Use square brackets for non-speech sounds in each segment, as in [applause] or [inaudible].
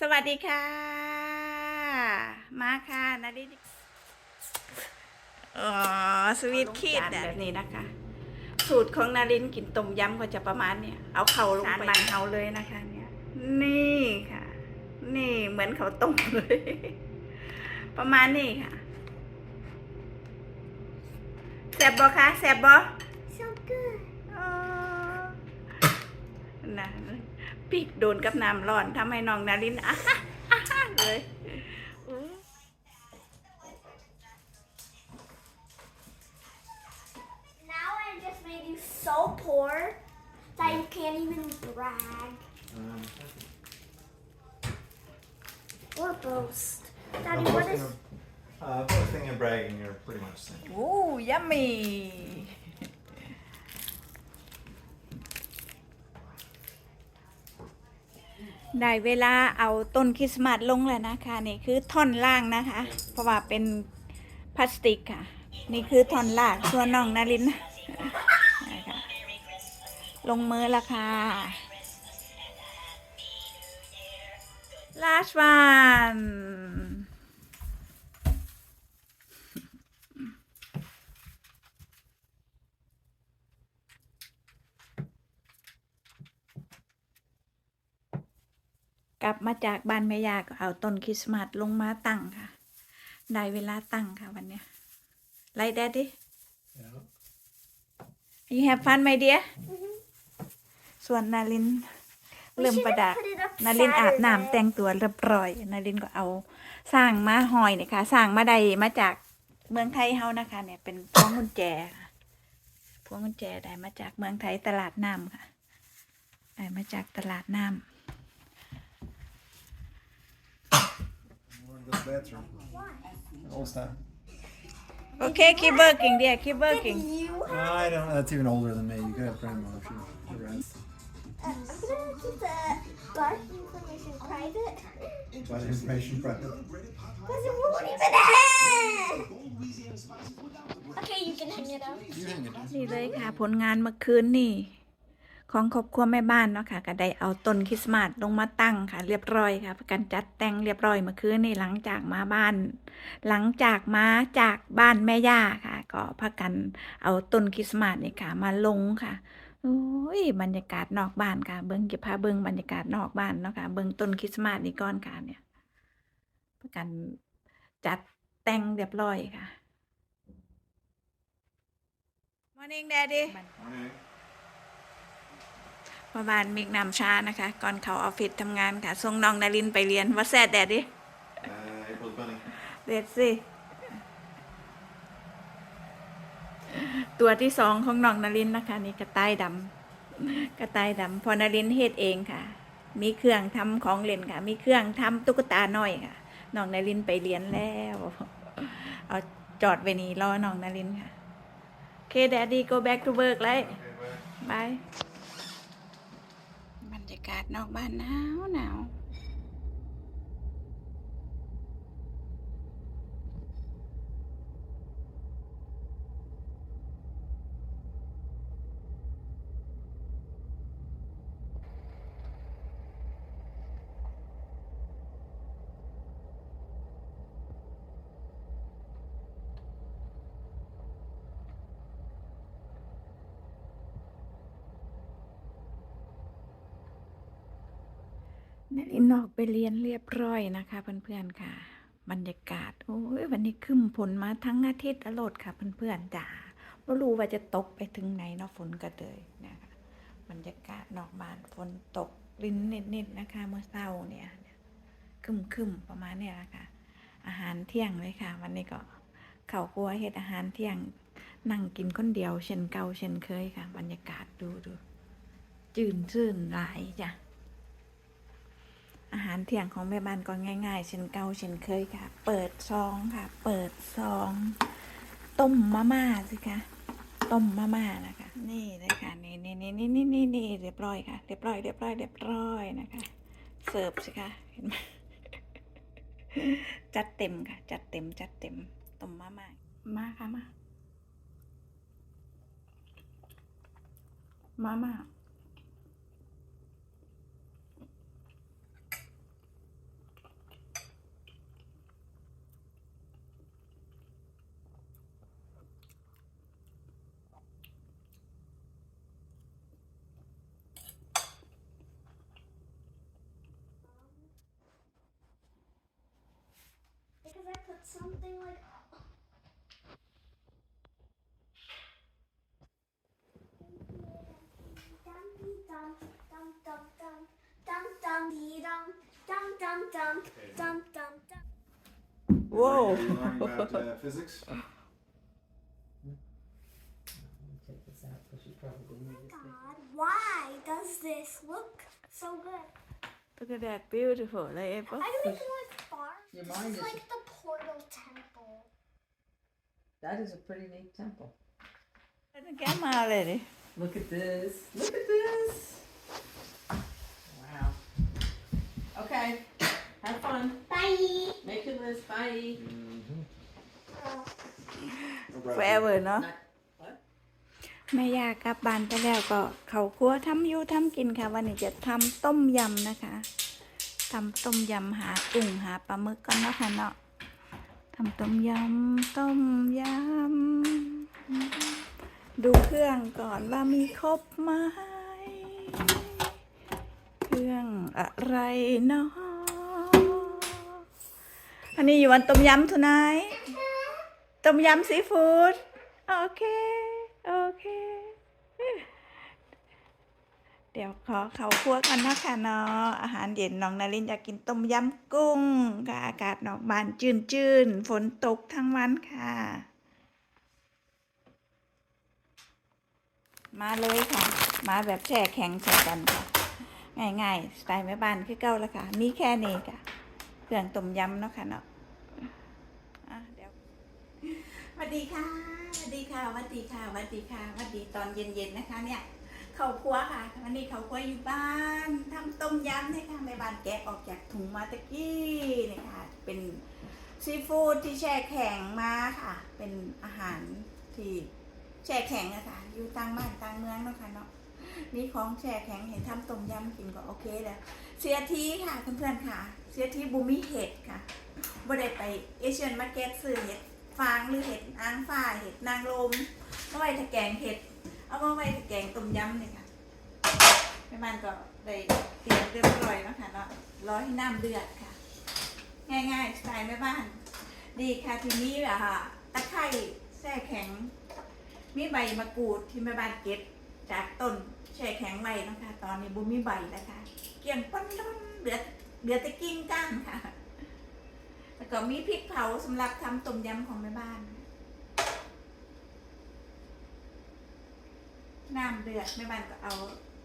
สวัสดีค่ะ มาค่ะนาดิอ๋อสวีทคีดแบบนี้นะคะ สูตรของนารินกินต้มยำก็จะประมาณเนี่ยเอาเข่าลงไปบันเฮาเลยนะคะเนี่ยนี่ค่ะ นี่เหมือนเขาต้มเลย ประมาณนี้ค่ะแซบบ่คะแซบบ่ So good. อ๋อนะ ปีกโดนกับน้ำร้อนทำให้น้องนารินอะฮะอะฮะเลยอู้ Now I just made you so poor that you can't even brag Um, or boast. I'm Daddy, what boasting is? of- uh, boasting and bragging are pretty much the same. อู้ยัมมี่ ได้เวลาเอาต้นคริสต์มาสลงแล้วนะคะนี่คือท่อนล่างนะคะ เพราะว่าเป็นพลาสติกค่ะ นี่คือท่อนล่างส่วนน้องนารินนะคะลงมือละค่ะ last one กลับ มาจากบ้านแม่ยาก็เอาต้นคริสต์มาสลงมาตั้งค่ะ ได้เวลาตั้งค่ะวันเนี้ยไล่แดดดิ Yeah. you have fun my dear ส่วนนาริน We เริ่ม should ประ have ดับ put it up นารินอาบน้ำ Saturday. แต่งตัวเรียบร้อย นารินก็เอาสร้างมาหอยเนี่ยค่ะสร้างมาได้มาจากเมืองไทยเฮานะคะ เนี่ยเป็นพวงกุญแจค่ะพวงกุญแจได้มาจากเมืองไทยตลาดน้ำค่ะได้มาจากตลาดน้ Wanna go to the bathroom? Old style. ำโอเค keep working dear keep working Did you? No, I don't. That's even older than me. You could have grandma if she was around. Uh, I'm gonna keep the butt information private But information private. because it won't even end. Okay, you can hang it up. You hang it. dude. นี่เลยค่ะ ผลงานเมื่อคืนนี่ ของครอบครัวแม่บ้านเนาะค่ะก็ได้เอาต้นคริสต์มาสลงมาตั้งค่ะ เรียบร้อยค่ะประกันจัดแต่งเรียบร้อยเมื่อคืนนี่หลังจากมาบ้าน หลังจากมาจากบ้านแม่ย่าค่ะ ก็พากันเอาต้นคริสต์มาสนี่ค่ะ มาลงค่ะโอ้ยบรรยากาศนอกบ้านค่ะ เบิ้งจะพาเบิ้งบรรยากาศนอกบ้านเนาะค่ะเบิ้งต้นคริสต์มาสนี่ก้อนค่ะเนี่ยประกันจัดแต่งเรียบร้อยค่ะ Morning Daddy Morning. เมื่อวานมีนำช้านะคะ ก่อนเขาออฟฟิศทำงานค่ะส่งน้องนารินไปเรียนว่าแซดแดดดิ Uh, April's bunny. เด็ดสิ ตัวที่สองของน้องนารินนะคะ นี่กระต่ายดำกระต่ายดำพอนารินเฮ็ดเองค่ะ มีเครื่องทำของเล่นค่ะ มีเครื่องทำตุ๊กตาน้อยค่ะน้องนารินไปเรียนแล้ว เอาจอดไว้นี่รอน้องนารินค่ะ โอเค Daddy go back to work เลยบายบรรยากาศนอกบ้านหนาวหนาว นารินออกไปเรียนเรียบร้อยนะคะเพื่อนๆค่ะ บรรยากาศโอ้ยวันนี้ครึ้มฝนมาทั้งอาทิตย์อโลดค่ะเพื่อนๆจ้าไม่รู้ว่าจะตกไปถึงไหนเนาะฝนก็เลยนะคะบรรยากาศนอกบ้านฝนตกลิ้นนิดๆนะคะ เมื่อเช้าเนี่ยครึมๆประมาณเนี้ยละค่ะ อาหารเที่ยงเลยค่ะ วันนี้ก็เข้าวครัวเฮ็ดอาหารเที่ยงนั่งกินคนเดียว เช่นเก่าเช่นเคยค่ะ บรรยากาศดูดูจืนชื่นหลายจ้ะ อาหารเที่ยงของแม่บ้านก็ง่าย ๆ เช่นเก่าเช่นเคยค่ะ เปิดซองค่ะ เปิดซอง ต้มมาม่าสิคะต้มมาม่านะคะ นี่เลยค่ะนี่นี่นี่นี่นี่นี่นี่เรียบร้อยค่ะ เรียบร้อยเรียบร้อยเรียบร้อยนะคะ เสิร์ฟสิคะเห็นไหมจัดเต็มค่ะ จัดเต็ม จัดเต็มต้มมาม่ามาค่ะมามาม่า That's something like. Whoa. about uh, physics? [laughs] Oh God, why does this look so good? Look at that, beautiful, like I don't even. Your This is is like the That is a pretty neat temple. แกมาเลยดิ Look at this. Look at this. Wow. Okay. Have fun. Bye. Make your list. Bye. Oh. No problem. forever เนาะ Not- what? แม่ยากลับบ้านไปแล้วก็เขาครัวทำอยู่ทำกินค่ะ วันนี้จะทำต้มยำนะคะทำต้มยำหากุ้งหาปลาหมึกก่อนเนาะค่ะเนาะ ทำต้มยำต้มยำดูเครื่องก่อนว่ามีครบไหมเครื่องอะไรเนาะอันนี้อยู่วันต้มยำทุนายต้มยำซีฟู้ดโอเค โอเค เดี๋ยวขอเขาครัวกันนะค่ะเนาะอาหารเย็นน้องนารินอยากกินต้มยำกุ้งค่ะอากาศนอกบ้านจืนจืนๆฝนตกทั้งวันค่ะ มาเลยค่ะ มาแบบแช่แข็งใส่กันค่ะ ง่ายๆสไตล์แม่บ้านคือเก่าแล้วค่ะ มีแค่นี้ค่ะเครื่องต้มยำเนาะค่ะเนาะอะเดี๋ยวสวัสดีค่ะสวัสดีค่ะสวัสดีค่ะสวัสดีค่ะสวัสดีตอนเย็นๆนะคะเนี่ย เขาครัวค่ะ วันนี้เขาครัวอยู่บ้านทำต้มยำเนี่ยค่ะแม่บ้านแกะออกจากถุงมาตะกี้เนี่ยค่ะ เป็นซีฟู้ดที่แช่แข็งมาค่ะ เป็นอาหารที่แช่แข็งอะค่ะ อยู่ต่างบ้านต่างเมืองเนาะค่ะเนาะมีของแช่แข็งเห็นทำต้มยำกินก็โอเคแล้ว เสียทีค่ะเพื่อนๆค่ะ เสียทีบูมีเห็ดค่ะบ่ได้ไปเอเชียนมาร์เก็ตซื้อเห็ดฟางหรือเห็ดนางฟ้าเห็ดนางลมเอาไว้ถ้าแกงเห็ด มาไว้แกงต้มยำเนี่ยค่ะแม่บ้านก็ได้เตรียมเรียบร้อยแล้วค่ะเนาะรอให้น้ำเดือดค่ะ ง่ายๆสไตล์แม่บ้าน ดีค่ะทีนี้อะค่ะตะไคร้แช่แข็ง มีใบมะกรูดที่แม่บ้านเก็บจากต้นแช่แข็งไว้นะคะ ตอนนี้บุมีใบแล้วค่ะ เกี่ยงปั้นปั้นเหลือเหลือแต่กิ่งก้านค่ะ แล้วก็มีพริกเผาสำหรับทำต้มยำของแม่บ้าน น้ำเดือดแม่บ้านก็เอา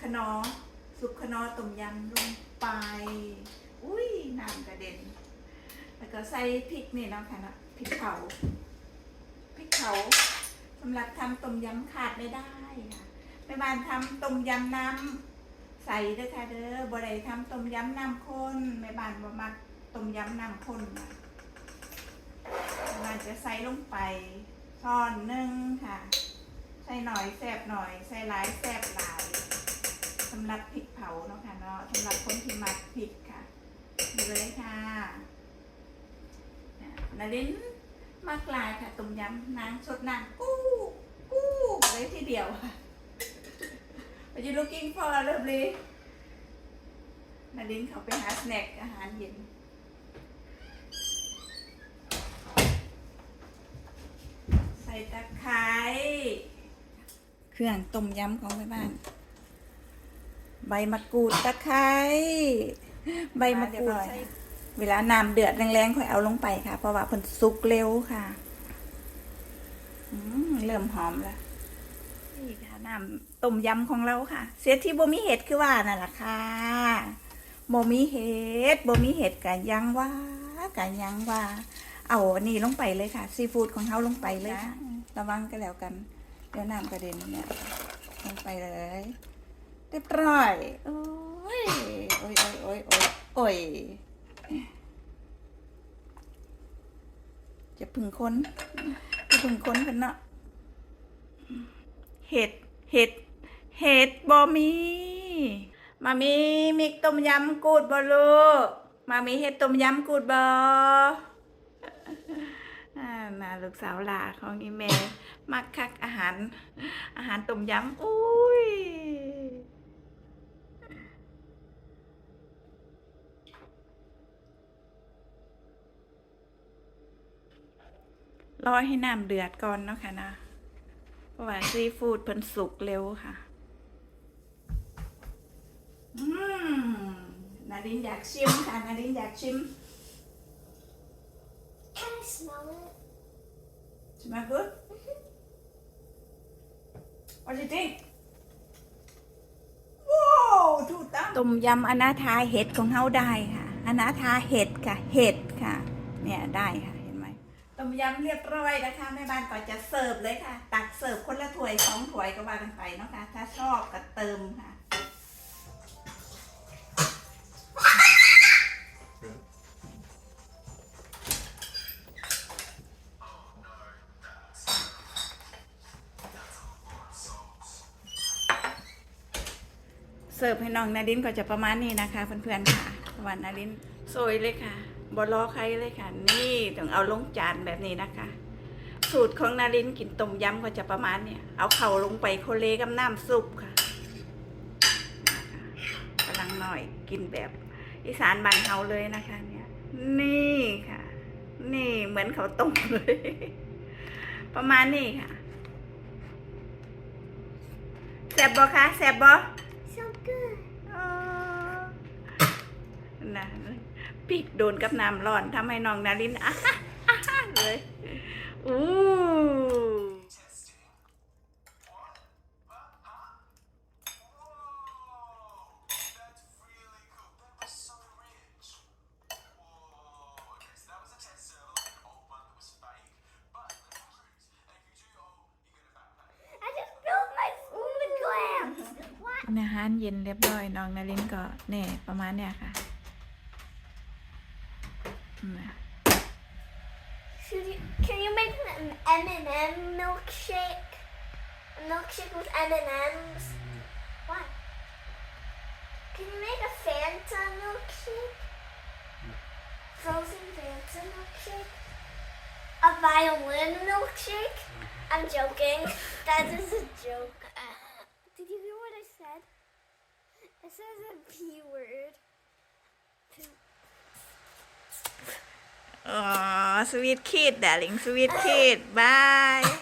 คะนอซุปคะนอต้มยำลงไปอุ้ยน้ำกระเด็น แล้วก็ใส่พริกนี่เนาะค่ะนะพริกเผาพริกเผาสำหรับทำต้มยำขาดไม่ได้ค่ะแม่บ้านทำต้มยำน้ำใส่เด้อค่ะเด้อบ่ได้ทำต้มยำน้ำข้นแม่บ้านบ่มักต้มยำน้ำข้นค่ะแม่บ้านจะใส่ลงไปช้อนหนึ่งค่ะ ใส่หน่อยแซบหน่อย ใส่หลายแซบหลายสำหรับพริกเผาเนาะค่ะเนาะสำหรับคนที่มักพริกค่ะนี่เลยค่ะนารินมากลายค่ะต้มยำนางสดนางกู้กู้เลยทีเดียวค่ะ Are you looking for a lovely นารินเขาไปหาสแน็คอาหารเย็นใส่ตะไคร้ เครื่องต้มยำของแม่บ้าน ใบมะกรูดตะไคร้ใบมะกรูดเวลาน้ำเดือดแรงๆค่อยเอาลงไปค่ะ เพราะว่าเพิ่นสุกเร็วค่ะอืมเริ่มหอมแล้วนี่ค่ะน้ำต้มยำของเราค่ะ เสียที่บ่มีเห็ดคือว่านั่นแหละค่ะบ่มีเห็ดบ่มีเห็ดกันยังว่ากันยังว่า เอาอันนี้ลงไปเลยค่ะ ซีฟู้ดของเขาลงไปเลยค่ะระวังก็แล้วกัน เดี๋ยวน้ำกระเด็นเนี่ยลงไปเลยเรียบร้อยโอ้ยโอ้ยโอ้ยโอ้ยโอ้ยอยจะพึ่งค้นจะพึ่งค้นกันเนาะเห็ดเห็ดเห็ดบอมีมามีมิกต้มยำกูดบอลูกมามีเห็ดต้มยำกูดบออ่า น่าลูกสาวหลาของอีเมลมักคักอาหาร อาหารต้มยำอุ้ยรอให้น้ำเดือดก่อนเนาะค่ะนะเพราะว่าซีฟู้ดเพิ่นสุกเร็วค่ะอืมนาดินอยากชิมค่ะนาดินอยากชิม Can I smell it? ใช่ไหมกุ๊ด What do you think ว้าวถูกต้องต้มยำอนาถาเห็ดของเฮาได้ค่ะ อนาถาเห็ดค่ะ เห็ดค่ะ เนี่ยได้ค่ะ เห็นไหมต้มยำเรียบร้อยนะคะแม่บ้านก็จะเสิร์ฟเลยค่ะ ตักเสิร์ฟคนละถ้วยสองถ้วยก็ว่ากันไปเนาะค่ะ ถ้าชอบก็เติมค่ะ น้องนาดินก็จะประมาณนี้นะคะเพื่อนๆค่ะวันนาดินโซยเลยค่ะบอรอใครเลยค่ะ นี่ต้องเอาลงจานแบบนี้นะคะ สูตรของนาดินกินต้มยำก็จะประมาณเนี่ยเอาเข่าลงไปโคเลกับน้ำซุปค่ะกำลังหน่อยกินแบบอีสานบ้านเฮาเลยนะคะเนี่ยนี่ค่ะ นี่เหมือนเขาต้มเลย ประมาณนี้ค่ะแซบบ่คะแซบบ่ So good. อ๋อ นะปีกโดนกับน้ำร้อนทำให้น้องนารินอะฮะอะฮะเลยอู้ I just filled my spoon with clams. What? อาหารเย็นเรียบร้อยน้องนารินก็เนี่ยประมาณเนี่ยค่ะนะ milkshake with M&M's. Why? Can you make a Fanta milkshake? Frozen Fanta milkshake? A violin milkshake? I'm joking. that is a joke. [laughs] Did you hear what I said? It says a P word. Oh, sweet kid, darling, sweet kid. Bye.